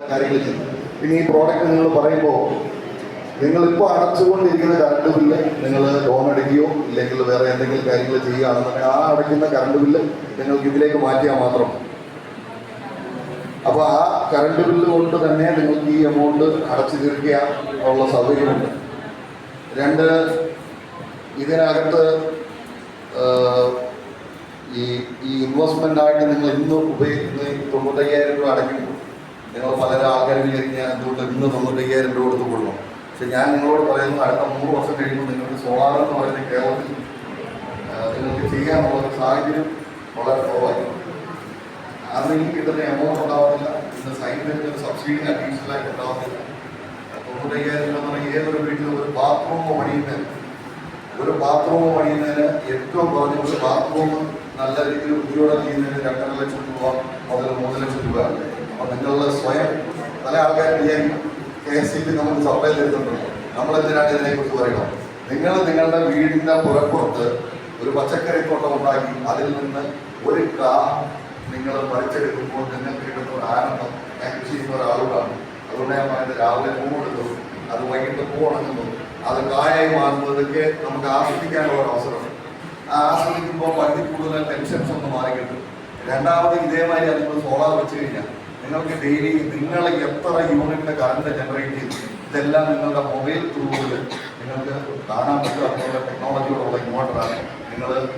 കാര്യങ്ങൾ ചെയ്യും പിന്നെ ഈ പ്രോഡക്റ്റ് നിങ്ങൾ പറയുമ്പോൾ നിങ്ങളിപ്പോൾ അടച്ചുകൊണ്ടിരിക്കുന്ന കറണ്ട് ബില്ല് നിങ്ങൾ ലോൺ അടയ്ക്കുകയോ ഇല്ലെങ്കിൽ വേറെ എന്തെങ്കിലും കാര്യങ്ങൾ ചെയ്യുകയാണെന്നുണ്ടെങ്കിൽ ആ അടയ്ക്കുന്ന കറണ്ട് ബില്ല് നിങ്ങൾക്ക് ഇതിലേക്ക് മാറ്റിയാൽ മാത്രം. അപ്പോൾ ആ കറണ്ട് ബില്ല് കൊണ്ട് തന്നെ നിങ്ങൾക്ക് ഈ എമൗണ്ട് അടച്ചു തീർക്കുക ഉള്ള സൗകര്യമുണ്ട്. രണ്ട് ഇതിനകത്ത് ഈ ഈ ഇൻവെസ്റ്റ്മെന്റ് ആയിട്ട് നിങ്ങൾ ഇന്ന് ഉപയോഗിക്കുന്ന തൊണ്ണൂറ്റയ്യായിരം രൂപ അടയ്ക്കുമ്പോൾ നിങ്ങൾ പലരും ആൾക്കാർ ഞാൻ എന്തുകൊണ്ട് ഇന്ന് തൊണ്ണൂറ്റയ്യായിരം രൂപ കൊടുത്ത് കൊടുക്കണം പക്ഷെ ഞാൻ നിങ്ങളോട് പറയുന്നത് അടുത്ത മൂന്ന് വർഷം കഴിയുമ്പോൾ നിങ്ങൾക്ക് സോളാർ എന്ന് പറയുന്ന കേരളത്തിൽ നിങ്ങൾക്ക് ചെയ്യാനുള്ള സാഹചര്യം വളരെ കുറവായിരിക്കും. അന്ന് ഈ കിട്ടുന്ന എമൗണ്ട് ഉണ്ടാവത്തില്ല. ഇന്ന് സൈഡിൽ ഒരു സബ്സിഡി അഡീഷണലായിട്ട് ഉണ്ടാവത്തില്ല. തൊണ്ണൂറ്റയ്യായിരം രൂപ എന്ന് പറഞ്ഞാൽ ഏതൊരു വീട്ടിലും ഒരു ബാത്റൂമോ പണിയുന്നതിന് ഒരു ബാത്റൂമോ പണിയുന്നതിന് ഏറ്റവും കുറഞ്ഞ ഒരു ബാത്റൂം നല്ല രീതിയിൽ ഉപയോഗം ചെയ്യുന്നതിന് രണ്ടര ലക്ഷം രൂപ മുതൽ മൂന്ന് ലക്ഷം രൂപ അപ്പോൾ നിങ്ങൾ സ്വയം പല ആൾക്കാർ വിചാരിക്കും കെ എസ് സി ബി നമുക്ക് സപ്ലൈ തരുന്നുണ്ടല്ലോ നമ്മളെന്തിനാണ് ഇതിനെക്കുറിച്ച് പറയണം നിങ്ങൾ നിങ്ങളുടെ വീടിന്റെ പുറപ്പുറത്ത് ഒരു പച്ചക്കറി തോട്ടം ഉണ്ടാക്കി അതിൽ നിന്ന് ഒരു കാ നിങ്ങൾ പറിച്ചെടുക്കുമ്പോൾ നിങ്ങൾക്ക് കിട്ടുന്ന ഒരു ആനന്ദം കൃഷി ചെയ്യുന്ന ഒരാളുകളാണ് അതുകൊണ്ട് ഞാൻ പറയുന്നത് രാവിലെ പൂവെടുത്തു അത് വൈകിട്ട് പൂവണങ്ങുന്നു അത് കായായി മാറുന്നതൊക്കെ നമുക്ക് ആസ്വദിക്കാനുള്ള ഒരു അവസരമാണ്. ആ ആസ്വദിക്കുമ്പോൾ പകുതി കൂടുതൽ ടെൻഷൻസ് ഒന്ന് മാറി കിട്ടും രണ്ടാമത് ഇതേമാതിരി നിങ്ങൾ സോളാർ വെച്ച് കഴിഞ്ഞാൽ നിങ്ങൾക്ക് ഡെയിലി നിങ്ങൾ എത്ര യൂണിറ്റിന്റെ കറണ്ട് ജനറേറ്റ് ചെയ്തു? ഇതെല്ലാം നിങ്ങളുടെ മൊബൈൽ ത്രൂവിൽ നിങ്ങൾക്ക് കാണാൻ പറ്റും. അതുപോലെ ടെക്നോളജിയോടുള്ള ഇൻവേർട്ടറാണ് നിങ്ങൾ